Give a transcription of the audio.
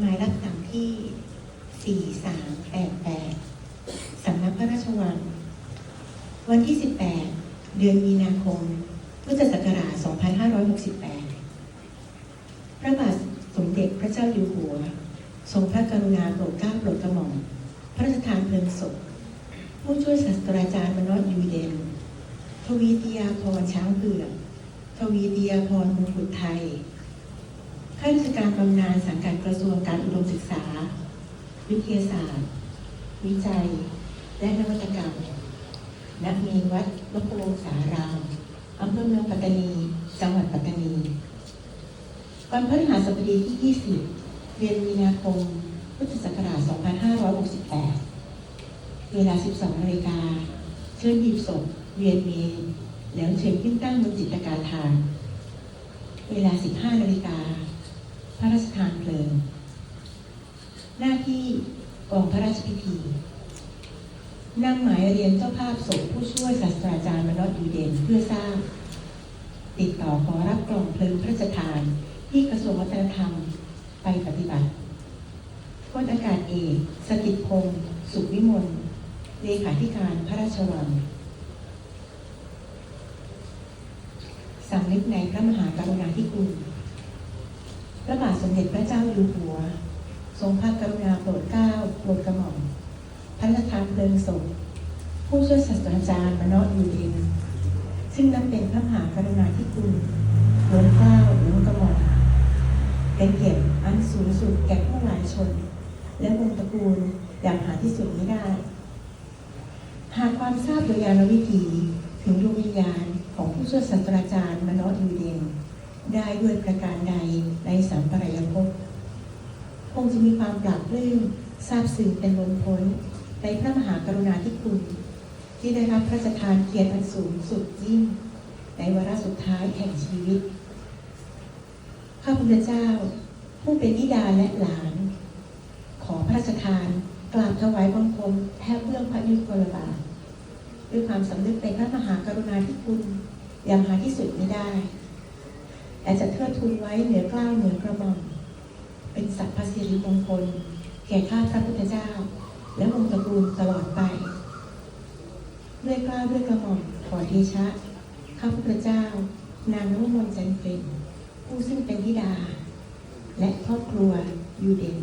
หมายรับสั่งที่ 4388 สำนักพระราชวัง วันที่ 18 เดือนมีนาคม พุทธศักราช 2568 พระบาทสมเด็จพระเจ้าอยู่หัว ทรงพระกรุณาโปรดเกล้าโปรดกระหม่อม พระราชทานเพลิงศพ ผู้ช่วยศาสตราจารย์มนอยูเดน ทวีติยาพรช้างเผือกทวีติยาพรมงกุฎไทยาราชการบำนาญสังกัดกระทรวงการอุดมศึกษา วิทยาศาสตร์ วิจัย และนวัตกรรมนักเมีวัดลพวงสารามอำเภอเมืองปัตตานี จังหวัดปัตตานี วันพฤหัสบดีที่ 20 เดือนมีนาคม พุทธศักราช 2568 เวลา 12นาฬิกา เชิญหยิบศพเวียนเมนแล้วเชิญขึ้นตั้งบนจิตการทานเวลา 15นาฬิกา พระราชทานเพลิง หน้าที่กองพระราชพิธีนำหมายเรียนเจ้าภาพศพผู้ช่วยศาสตราจารย์มนอดยูเดนเพื่อทราบ ติดต่อขอรับกล่องเพลิงพระราชทานที่กระทรวงวัฒนธรรมไปปฏิบัติพลอากาศเอกสถิตพงศ์สุขวิมลเลขาธิการพระราชวังสำนึกในพระมหากรุณาธิคุณ พระบาทสมเด็จพระเจ้าอยู่หัว ทรงพระกรุณาโปรดเกล้าโปรดกระหม่อมพระราชทานเพลิงศพผู้ช่วยศาสตราจารย์มโนอยูเดนซึ่งนับเป็นพระมหากรุณาธิคุณล้นเกล้าล้นกระหม่อมเป็นเกียรติอันสูงสุดแก่ผู้หลายชน และวงตระกูลอย่างหาที่สุดไม่ได้ หากความทราบโดยยานวิถีถึงดวงวิญญาณของผู้ช่วยศาสตราจารย์มโนอยูเดน ได้ด้วยประการใดในสัมปรายภพคงจะมีความปราบปลื้มซาบซึ้งเป็นล้นพ้นในพระมหากรุณาธิคุณ ที่ได้รับพระราชทานเกียรติอันสูงสุดยิ่ง ในวาระสุดท้ายแห่งชีวิต ข้าพุทธเจ้า ผู้เป็นนิดาและหลาน ขอพระราชทานกราบถวายบังคมแทบเบื้องพระยุคลบาทด้วยความสำนึกในพระมหากรุณาธิคุณอย่างหาที่สุดไม่ได้ แต่จะเทิดทูนไว้เหนือกล้าวเหนือกระหม่อมเป็นสัพพสิริมงคล แก่ข้าพระพุทธเจ้า และวงศ์ตระกูลตลอดไป ด้วยกล้าวด้วยกระหม่อมขอเดชะ ข้าพระพุทธเจ้า นางนวมนจันเป็นผู้ซึ่งเป็นธิดา และครอบครัวยูเดน